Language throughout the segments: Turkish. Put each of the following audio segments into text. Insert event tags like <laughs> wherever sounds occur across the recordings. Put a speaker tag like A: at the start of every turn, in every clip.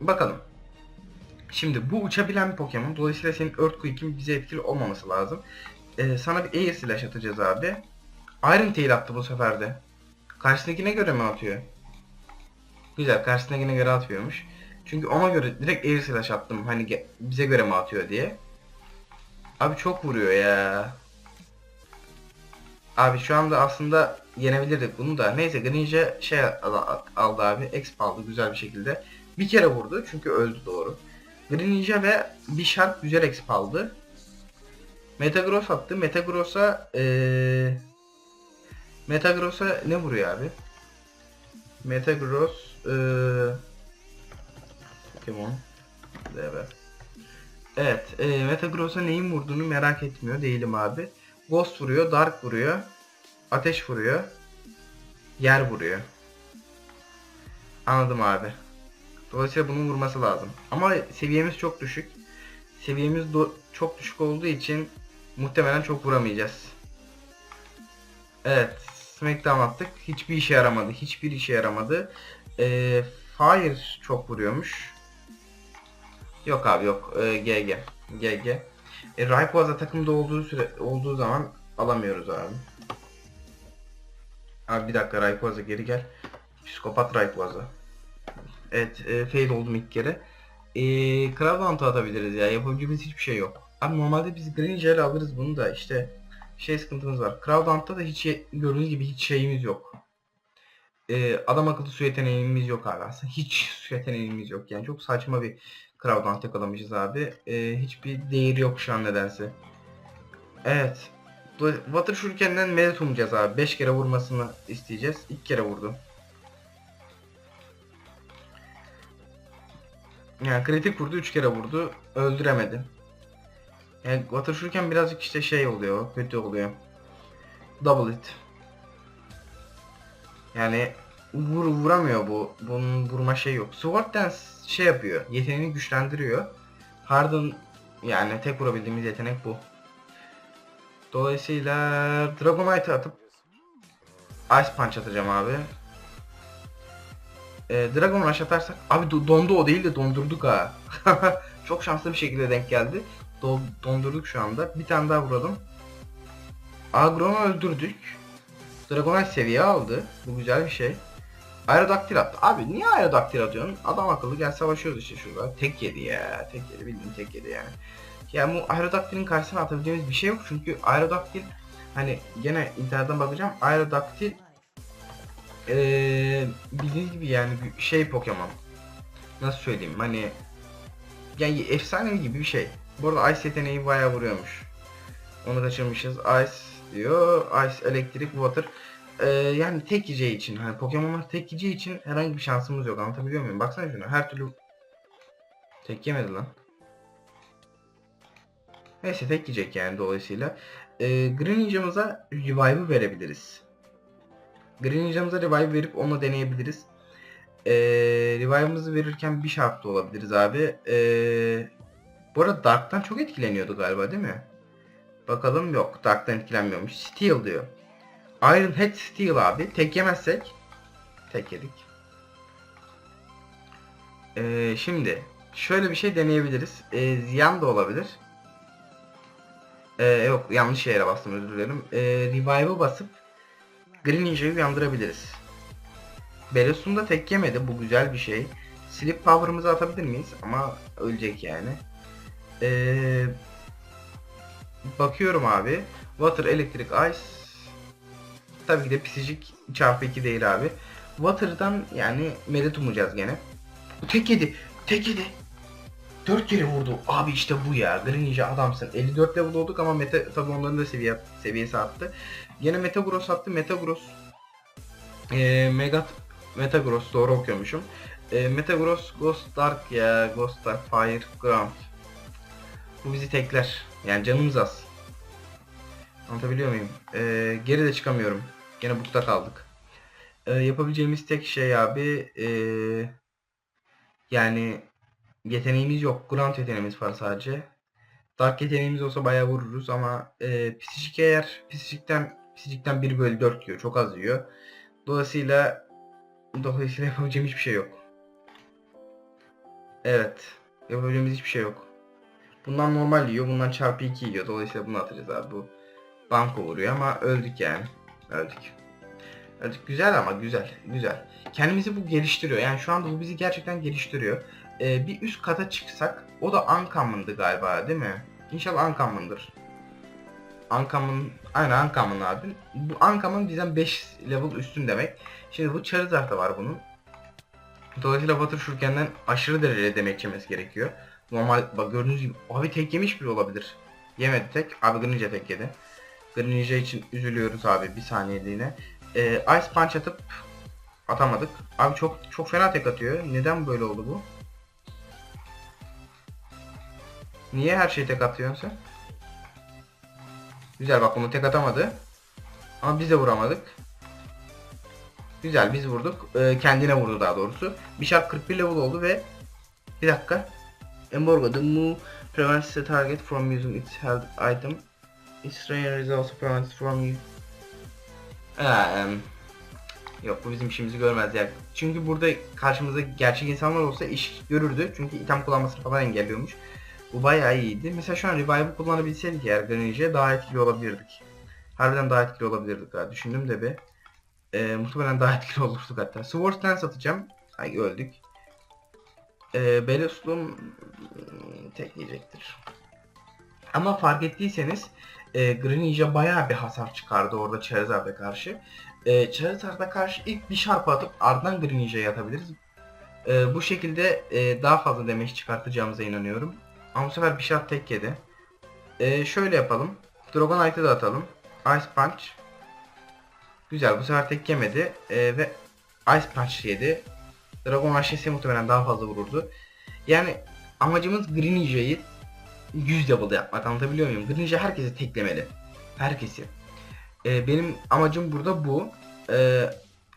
A: bakalım. Şimdi bu uçabilen bir Pokemon. Dolayısıyla senin Earthquake'in bize etkili olmaması lazım. Ee, sana bir Air Slash atacağız abi. Iron Tail attı bu sefer de. Karşısındakine göre mi atıyor? Güzel karşısındakine göre atmıyormuş. Çünkü ona göre direkt Air Slash attım. Hani bize göre mi atıyor diye. Abi çok vuruyor ya. Abi şu anda aslında yenebilirdik bunu da. Neyse Greninja şey al- aldı abi. Exp aldı güzel bir şekilde. Bir kere vurdu çünkü öldü doğru. Greninja ve Bisharp güzel exp aldı. Metagross attı. Metagross'a eee Metagross'a ne vuruyor abi? Metagross eee Pokemon DB. Evet, e, Metagross'a neyin vurduğunu merak etmiyor değilim abi. Ghost vuruyor, Dark vuruyor, Ateş vuruyor, Yer vuruyor. Anladım abi. Dolayısıyla bunun vurması lazım. Ama seviyemiz çok düşük. Seviyemiz çok düşük olduğu için muhtemelen çok vuramayacağız. Evet, Smackdown attık. Hiçbir işe yaramadı. Hiçbir işe yaramadı. Ee, Fire çok vuruyormuş. Yok abi yok. Ee, GG. GG. E, Rayquaza takımda olduğu süre olduğu zaman alamıyoruz abi. Abi bir dakika Rayquaza geri gel. Psikopat Rayquaza. Evet, e, fail oldum ilk kere. E, Crowdhunt'u atabiliriz ya. Yapabileceğimiz hiçbir şey yok. Abi normalde biz Greninja alırız bunu da işte şey sıkıntımız var. Crowdhunt'ta da hiç gördüğünüz gibi hiç şeyimiz yok. E, adam akıllı su yeteneğimiz yok abi aslında. Hiç su yeteneğimiz yok. Yani çok saçma bir Crowdhunt yakalamışız abi. E, hiçbir değeri yok şu an nedense. Evet. Water Shuriken'den medet umacağız abi. 5 kere vurmasını isteyeceğiz. İlk kere vurdu. Yani kritik vurdu, 3 kere vurdu. Öldüremedi. Yani Shuriken birazcık işte şey oluyor, kötü oluyor. Double hit. Yani vur, vuramıyor bu. Bunun vurma şey yok. Sword Dance şey yapıyor. Yeteneğini güçlendiriyor. Harden yani tek vurabildiğimiz yetenek bu. Dolayısıyla Dragonite atıp Ice Punch atacağım abi. Ee, Dragon Rush atarsak abi do- dondu o değil de dondurduk ha. <laughs> Çok şanslı bir şekilde denk geldi. Do- dondurduk şu anda. Bir tane daha vuralım. Agron'u öldürdük. Dragonite seviye aldı. Bu güzel bir şey. Aerodactyl attı. Abi niye Aerodactyl atıyorsun? Adam akıllı gel savaşıyoruz işte şurada. Tek yedi ya. Tek yedi bildiğin tek yedi yani. Yani bu Aerodactyl'in karşısına atabileceğimiz bir şey yok çünkü Aerodactyl hani gene internetten bakacağım. Aerodactyl ee, bildiğiniz gibi yani şey Pokemon. Nasıl söyleyeyim hani yani efsanevi gibi bir şey. Bu arada Ice yeteneği bayağı vuruyormuş. Onu kaçırmışız. Ice diyor. Ice, elektrik, water. Ee, yani tek yiyeceği için hani Pokemon'lar tek yiyeceği için herhangi bir şansımız yok. Anlatabiliyor muyum? Baksana şuna. Her türlü tek yemedi lan. Neyse tek yiyecek yani dolayısıyla. Ee, Greninja'mıza revive'ı verebiliriz. Greninja'mıza revive verip onunla deneyebiliriz. Ee, revive'ımızı verirken bir şartta olabiliriz abi. Ee, bu arada Dark'tan çok etkileniyordu galiba değil mi? Bakalım yok. Dark'tan etkilenmiyormuş. Steel diyor. Iron Head Steel abi. Tek yemezsek tek yedik. Ee, şimdi şöyle bir şey deneyebiliriz. Ee, ziyan da olabilir. Ee, yok yanlış yere bastım özür dilerim. Ee, Revive'ı basıp Green Ninja'yı uyandırabiliriz. Belos'un da tek yemedi. Bu güzel bir şey. Sleep Power'ımızı atabilir miyiz? Ama ölecek yani. Ee, bakıyorum abi. Water, Electric, Ice. Tabii ki de pisicik çarpı 2 değil abi. Water'dan yani medet umacağız gene. Tek yedi. Tek yedi. 4 kere vurdu. Abi işte bu ya. Green adamsın. 54 level olduk ama Meta tabii onların da seviye seviyesi arttı. Yine Metagross attı. Metagross ee, Megat Metagross doğru okuyormuşum. Ee, Metagross Ghost Dark ya. Ghost Dark Fire Ground. Bu bizi tekler. Yani canımız az. Anlatabiliyor muyum? Ee, geri de çıkamıyorum. Gene bukta kaldık. Ee, yapabileceğimiz tek şey abi ee, yani yeteneğimiz yok. Ground yeteneğimiz var sadece. Dark yeteneğimiz olsa bayağı vururuz ama e, psikik eğer psikikten psikikten 1 bölü 4 yiyor. Çok az yiyor. Dolayısıyla dolayısıyla yapabileceğim hiçbir şey yok. Evet. Yapabileceğimiz hiçbir şey yok. Bundan normal yiyor. Bundan çarpı 2 yiyor. Dolayısıyla bunu atacağız abi. Bu banko vuruyor ama öldük yani. Öldük. Öldük. Güzel ama güzel. Güzel. Kendimizi bu geliştiriyor. Yani şu anda bu bizi gerçekten geliştiriyor. Ee, bir üst kata çıksak o da Uncommon'dı galiba değil mi? İnşallah Uncommon'dır. Uncommon, aynen Uncommon abi. Bu Uncommon bizden 5 level üstün demek. Şimdi bu Charizard da var bunun. Dolayısıyla Water Shuriken'den aşırı derecede demek yemesi gerekiyor. Normal bak gördüğünüz gibi abi tek yemiş bile olabilir. Yemedi tek. Abi Greninja tek yedi. Greninja için üzülüyoruz abi bir saniyeliğine. Ee, Ice Punch atıp atamadık. Abi çok çok fena tek atıyor. Neden böyle oldu bu? Niye her şeyi tek atıyorsun sen? Güzel bak bunu tek atamadı. Ama biz de vuramadık. Güzel biz vurduk. Ee, kendine vurdu daha doğrusu. Bishop 41 level oldu ve bir dakika. Embargo the move prevents the target from using its held item. Its trainer is also prevented from you. Eee, yok bu bizim işimizi görmez ya. Çünkü burada karşımızda gerçek insanlar olsa iş görürdü. Çünkü item kullanmasını falan engelliyormuş. Bu bayağı iyiydi. Mesela şu an Revive'ı kullanabilseydik eğer Greninja'ya daha etkili olabilirdik. Harbiden daha etkili olabilirdik ha. Düşündüm de bir. Ee, muhtemelen daha etkili olurduk hatta. Sword Dance atacağım. Ay öldük. Ee, Bellos'un hmm, tek yiyecektir. Ama fark ettiyseniz e, Greninja bayağı bir hasar çıkardı orada Charizard'a karşı. E, Charizard'a karşı ilk bir şarp atıp ardından Greninja'ya atabiliriz. E, bu şekilde e, daha fazla damage çıkartacağımıza inanıyorum. Ama bu sefer şart tek yedi. E, şöyle yapalım. Dragonite'ı da atalım. Ice Punch. Güzel bu sefer tek yemedi. E, ve Ice Punch yedi. Dragon HS'i muhtemelen daha fazla vururdu. Yani amacımız Greninja'yı 100 level yapmak anlatabiliyor muyum? Greninja herkesi teklemeli. Herkesi. E, benim amacım burada bu. E,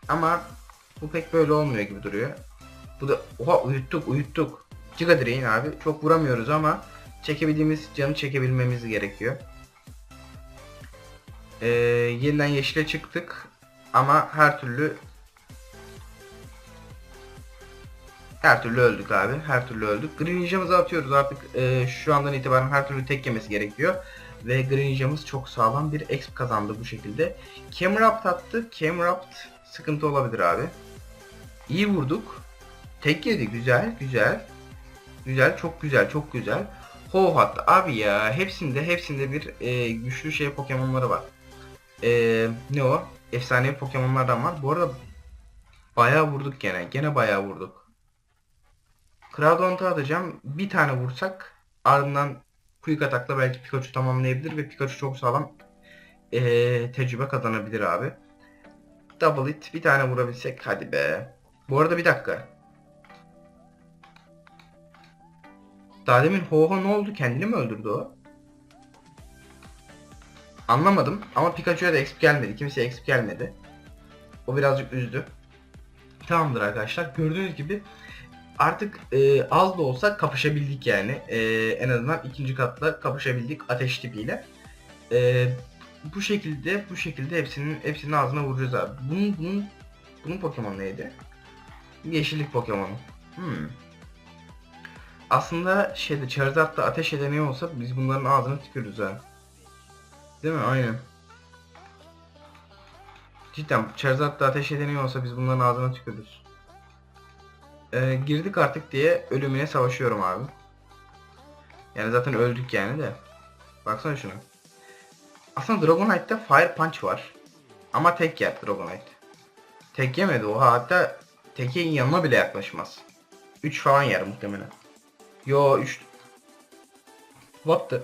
A: ama bu pek böyle olmuyor gibi duruyor. Bu da oha uyuttuk uyuttuk. Giga Drain abi. Çok vuramıyoruz ama çekebildiğimiz canı çekebilmemiz gerekiyor. Ee, yeniden yeşile çıktık. Ama her türlü her türlü öldük abi. Her türlü öldük. Greninja'mızı atıyoruz artık. e, şu andan itibaren her türlü tek yemesi gerekiyor. Ve Greninja'mız çok sağlam bir exp kazandı bu şekilde. Camerupt attı. Camerupt sıkıntı olabilir abi. İyi vurduk. Tek yedi güzel güzel. Güzel çok güzel çok güzel. Ho hatta abi ya hepsinde hepsinde bir e, güçlü şey Pokemon'ları var. E, ne o? Efsane Pokemon'lardan var. Bu arada bayağı vurduk gene. Gene bayağı vurduk. Groudon'u atacağım. Bir tane vursak ardından Quick Attack'la belki Pikachu tamamlayabilir ve Pikachu çok sağlam e, tecrübe kazanabilir abi. Double hit bir tane vurabilsek hadi be. Bu arada bir dakika. Daha demin Ho-Ho ne oldu? Kendini mi öldürdü o? Anlamadım ama Pikachu'ya da exp gelmedi. Kimseye exp gelmedi. O birazcık üzdü. Tamamdır arkadaşlar. Gördüğünüz gibi artık e, az da olsa kapışabildik yani. E, en azından ikinci katla kapışabildik ateş tipiyle. E, bu şekilde bu şekilde hepsinin hepsinin ağzına vuracağız abi. Bunun bunun bunun Pokemon neydi? Yeşillik Pokemon'u. Hmm. Aslında şeyde Charizard'da ateş yeteneği olsa biz bunların ağzına tükürürüz ha. Değil mi? Aynen. Cidden Charizard'da ateş yeteneği olsa biz bunların ağzına tükürürüz. Ee, girdik artık diye ölümüne savaşıyorum abi. Yani zaten öldük yani de. Baksana şuna. Aslında Dragonite'da Fire Punch var. Ama tek yer Dragonite. Tek yemedi oha hatta tekeyin yanına bile yaklaşmaz. 3 falan yer muhtemelen. Yo 3 What the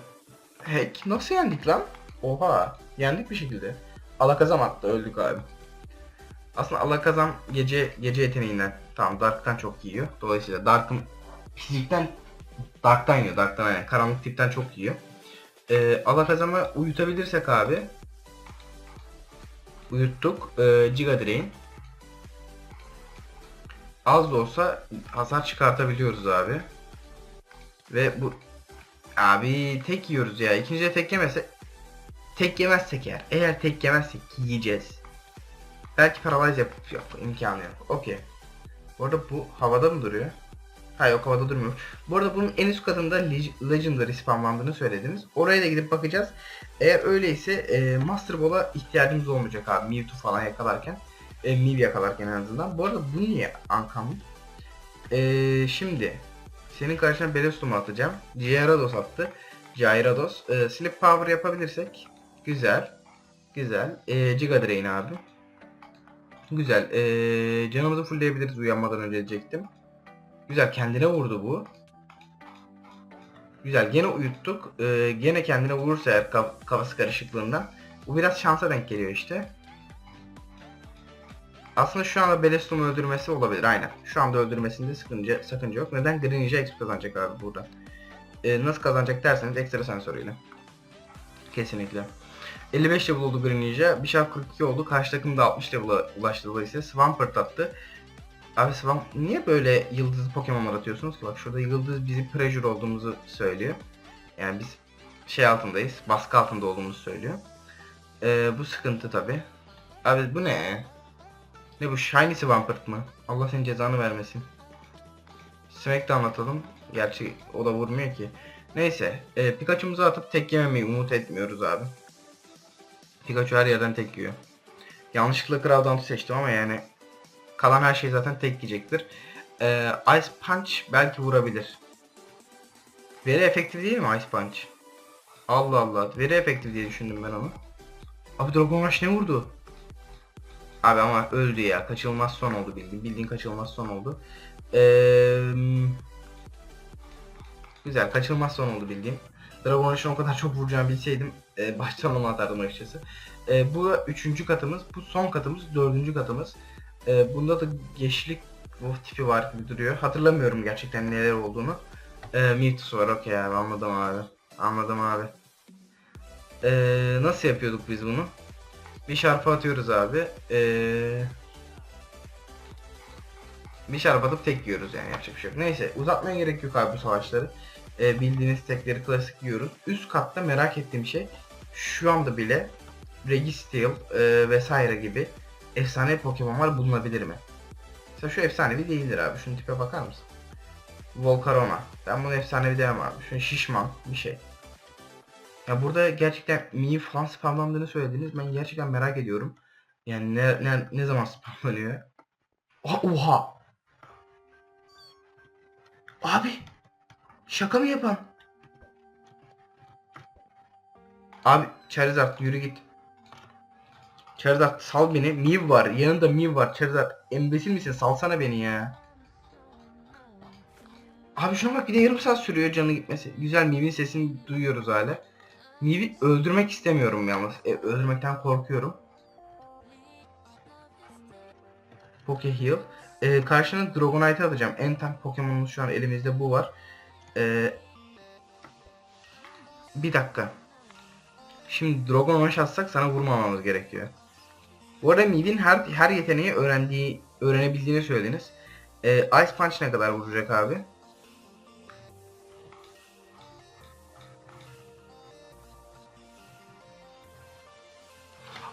A: heck? Nasıl yendik lan? Oha. Yendik bir şekilde. Alakazam attı öldük abi. Aslında Alakazam gece gece yeteneğinden tamam Dark'tan çok yiyor. Dolayısıyla Dark'ın fizikten Dark'tan yiyor. Dark'tan aynen. Karanlık tipten çok yiyor. Ee, Alakazam'ı uyutabilirsek abi uyuttuk. Ee, Giga Drain. Az da olsa hasar çıkartabiliyoruz abi. Ve bu abi tek yiyoruz ya. İkinci de tek yemese tek yemezsek eğer. Eğer tek yemezsek yiyeceğiz. Belki paralyze yapıp yok imkanı yok. Okey. Bu arada bu havada mı duruyor? Hayır o havada durmuyor. Bu arada bunun en üst katında Leg- Legendary spamlandığını söylediniz. Oraya da gidip bakacağız. Eğer öyleyse e, Master Ball'a ihtiyacımız olmayacak abi. Mewtwo falan yakalarken. E, Mew yakalarken en azından. Bu arada bu niye uncommon? E, şimdi senin karşına Belostum'u atacağım. Gyarados attı. Gyarados. E, Slip Power yapabilirsek. Güzel. Güzel. E, Giga Drain abi. Güzel. E, canımızı fullleyebiliriz uyanmadan önce diyecektim. Güzel kendine vurdu bu. Güzel gene uyuttuk. Ee, gene kendine vurursa eğer kaf- kafası karışıklığından. Bu biraz şansa denk geliyor işte. Aslında şu anda Belestum'u öldürmesi olabilir aynen. Şu anda öldürmesinde sıkıntı, sakınca yok. Neden? Greninja XP kazanacak abi burada. Ee, nasıl kazanacak derseniz ekstra sensörüyle. Kesinlikle. 55 level oldu Greninja. Bishop 42 oldu. Karşı takım da 60 level'a ulaştı dolayısıyla. Swampert attı. Abi Swamp niye böyle yıldızlı Pokemon'lar atıyorsunuz ki? Bak şurada yıldız bizim pressure olduğumuzu söylüyor. Yani biz şey altındayız, baskı altında olduğumuzu söylüyor. Ee, bu sıkıntı tabi. Abi bu ne? Ne bu Shiny Swampert mı? Allah senin cezanı vermesin. Smack de anlatalım. Gerçi o da vurmuyor ki. Neyse. E, Pikachu'muzu atıp tek yememeyi umut etmiyoruz abi. Pikachu her yerden tek yiyor. Yanlışlıkla Groudon'u seçtim ama yani Kalan her şey zaten tek yiyecektir. Ee, Ice Punch belki vurabilir. Veri efektif değil mi Ice Punch? Allah Allah. Veri efektif diye düşündüm ben onu. Abi Dragon Rush ne vurdu? Abi ama öldü ya. Kaçılmaz son oldu bildiğin. Bildiğin kaçılmaz son oldu. Ee, güzel. Kaçılmaz son oldu bildiğin. Dragon Rush'ın o kadar çok vuracağımı bilseydim e, baştan onu atardım açıkçası. E, bu üçüncü katımız. Bu son katımız. Dördüncü katımız. Ee, bunda da yeşillik wolf tipi var gibi duruyor. Hatırlamıyorum gerçekten neler olduğunu. Ee, Mewtwo var okey abi anladım abi. Anladım abi. Ee, nasıl yapıyorduk biz bunu? Bir şarpı atıyoruz abi. Ee, bir şarp atıp tek yiyoruz yani yapacak bir şey yok. Neyse uzatmaya gerek yok abi bu savaşları. Ee, bildiğiniz tekleri klasik yiyoruz. Üst katta merak ettiğim şey şu anda bile Registeel e, vesaire gibi efsane Pokemon'lar bulunabilir mi? Mesela şu efsanevi değildir abi. Şunun tipe bakar mısın? Volcarona. Ben bunu efsanevi demem abi. Şu şişman bir şey. Ya burada gerçekten Mii falan spamlandığını söylediniz. Ben gerçekten merak ediyorum. Yani ne, ne, ne zaman spamlanıyor? Oha, oha! Abi! Şaka mı yapan? Abi Charizard yürü git. Charizard sal beni. Mew var. Yanında Mew var. Charizard embesil misin? Salsana beni ya. Abi şuna bak bir de yarım saat sürüyor canı gitmesi. Güzel Mew'in sesini duyuyoruz hala. Mew'i öldürmek istemiyorum yalnız. E, öldürmekten korkuyorum. Poke Heal. E, karşına Dragonite alacağım. En tank Pokemon'umuz şu an elimizde bu var. E, bir dakika. Şimdi Dragon Rush atsak sana vurmamamız gerekiyor. Bu arada Mid'in her her yeteneği öğrendiği, öğrenebildiğini söylediniz. Ee, Ice Punch ne kadar vuracak abi?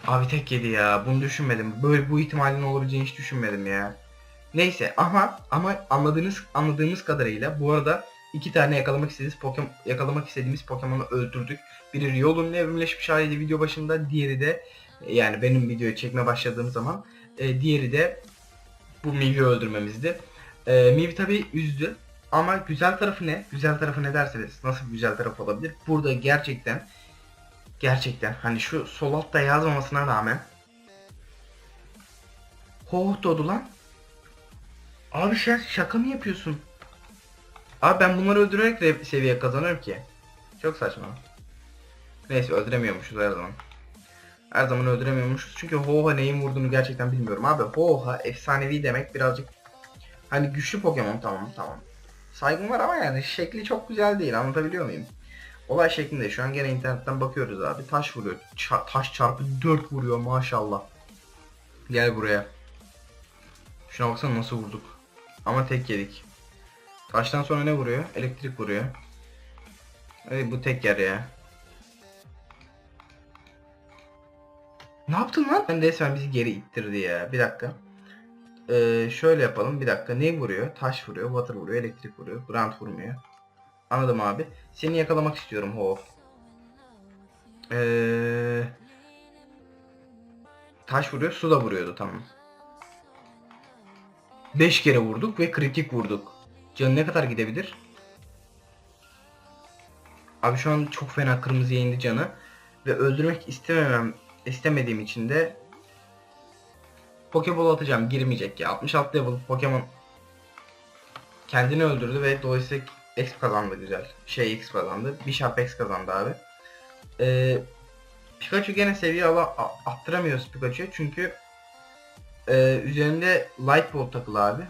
A: Abi tek yedi ya. Bunu düşünmedim. Böyle bu ihtimalin olabileceğini hiç düşünmedim ya. Neyse ama ama anladığınız anladığımız kadarıyla bu arada iki tane yakalamak istediğimiz Pokemon yakalamak istediğimiz Pokemon'u öldürdük. Biri Riolu'nun evrimleşmiş haliydi video başında, diğeri de yani benim videoyu çekme başladığım zaman e, diğeri de bu Mew'i öldürmemizdi. E, Mew tabi üzdü ama güzel tarafı ne? Güzel tarafı ne derseniz nasıl güzel tarafı olabilir? Burada gerçekten gerçekten hani şu sol altta yazmamasına rağmen Hoh doğdu lan. Abi sen şaka mı yapıyorsun? Abi ben bunları öldürerek de seviye kazanıyorum ki. Çok saçma. Neyse öldüremiyormuşuz her zaman. Her zaman öldüremiyormuşuz. Çünkü Hoha neyin vurduğunu gerçekten bilmiyorum abi. Hoha efsanevi demek birazcık hani güçlü Pokemon tamam tamam. Saygım var ama yani şekli çok güzel değil anlatabiliyor muyum? Olay şeklinde şu an gene internetten bakıyoruz abi. Taş vuruyor. Ça- taş çarpı 4 vuruyor maşallah. Gel buraya. Şuna baksana nasıl vurduk. Ama tek yedik. Taştan sonra ne vuruyor? Elektrik vuruyor. Ey bu tek yer ya. Ne yaptın lan? Ben resmen bizi geri ittirdi ya. Bir dakika. Ee, şöyle yapalım. Bir dakika. Ne vuruyor? Taş vuruyor, water vuruyor, elektrik vuruyor. Ground vurmuyor. Anladım abi. Seni yakalamak istiyorum Hov. Ee, taş vuruyor, su da vuruyordu tamam. 5 kere vurduk ve kritik vurduk. Canı ne kadar gidebilir? Abi şu an çok fena kırmızıya indi canı. Ve öldürmek istememem istemediğim için de Pokeball atacağım. Girmeyecek ya. 66 level Pokemon kendini öldürdü ve dolayısıyla X kazandı güzel. Şey X kazandı. Bishop X kazandı abi. Ee, Pikachu gene seviye ala attıramıyoruz Pikachu'ya çünkü e, üzerinde Light Ball takılı abi.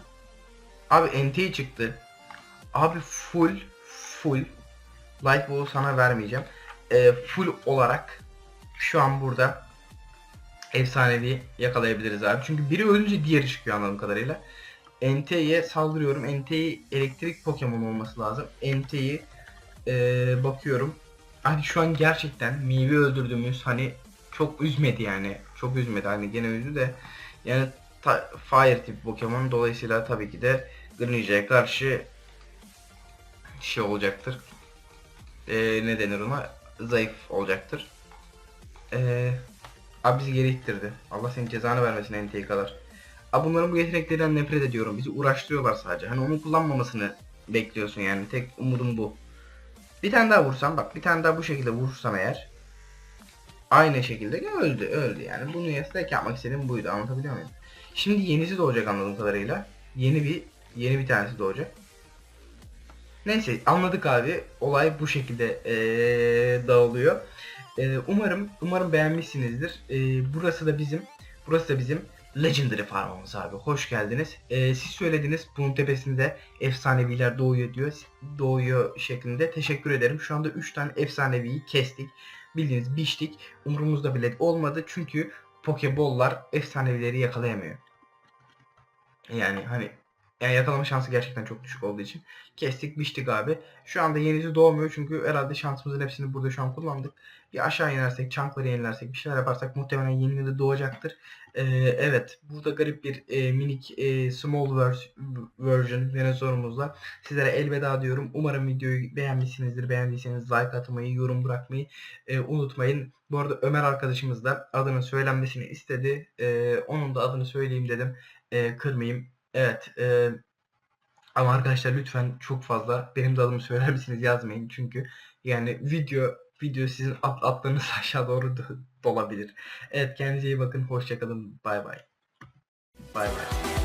A: Abi NT çıktı. Abi full full Light Ball'u sana vermeyeceğim. Ee, full olarak şu an burada efsanevi yakalayabiliriz abi. Çünkü biri ölünce diğeri çıkıyor anladığım kadarıyla. NT'ye saldırıyorum. NT elektrik Pokemon olması lazım. NT'yi ee, bakıyorum. Hani şu an gerçekten Mii'yi öldürdüğümüz hani çok üzmedi yani. Çok üzmedi hani gene üzdü de. Yani ta- Fire tip Pokemon dolayısıyla tabii ki de Greninja'ya karşı şey olacaktır. Ee, ne denir ona? Zayıf olacaktır. Ee, abi bizi geri ittirdi. Allah senin cezanı vermesin NT'ye kadar. Bunların bu yeteneklerinden nefret ediyorum. Bizi uğraştırıyorlar sadece. Hani onu kullanmamasını bekliyorsun yani. Tek umudum bu. Bir tane daha vursam bak bir tane daha bu şekilde vursam eğer aynı şekilde öldü öldü yani. Bunu tek yapmak istediğim buydu anlatabiliyor muyum? Şimdi yenisi doğacak anladığım kadarıyla. Yeni bir yeni bir tanesi doğacak. Neyse anladık abi. Olay bu şekilde ee, dağılıyor. Ee, umarım umarım beğenmişsinizdir. Ee, burası da bizim burası da bizim Legendary farmımız abi. Hoş geldiniz. Ee, siz söylediniz bunun tepesinde efsaneviler doğuyor diyor. Doğuyor şeklinde. Teşekkür ederim. Şu anda 3 tane efsaneviyi kestik. Bildiğiniz biçtik. Umurumuzda bile olmadı. Çünkü Pokeball'lar efsanevileri yakalayamıyor. Yani hani yani yakalama şansı gerçekten çok düşük olduğu için kestik biçtik abi. Şu anda yenisi doğmuyor çünkü herhalde şansımızın hepsini burada şu an kullandık. Bir aşağı inersek, çankları yenilersek, bir şeyler yaparsak muhtemelen yeni de doğacaktır. Ee, evet, burada garip bir e, minik e, small vers- version dinozorumuzla sizlere elveda diyorum. Umarım videoyu beğenmişsinizdir. Beğendiyseniz like atmayı, yorum bırakmayı e, unutmayın. Bu arada Ömer arkadaşımız da adının söylenmesini istedi. E, onun da adını söyleyeyim dedim. E, kırmayayım. Evet. E, ama arkadaşlar lütfen çok fazla benim de adımı söyler misiniz yazmayın. Çünkü yani video video sizin at, <laughs> aşağı doğru do- dolabilir. Evet kendinize iyi bakın. Hoşçakalın. Bay bay. Bay bay.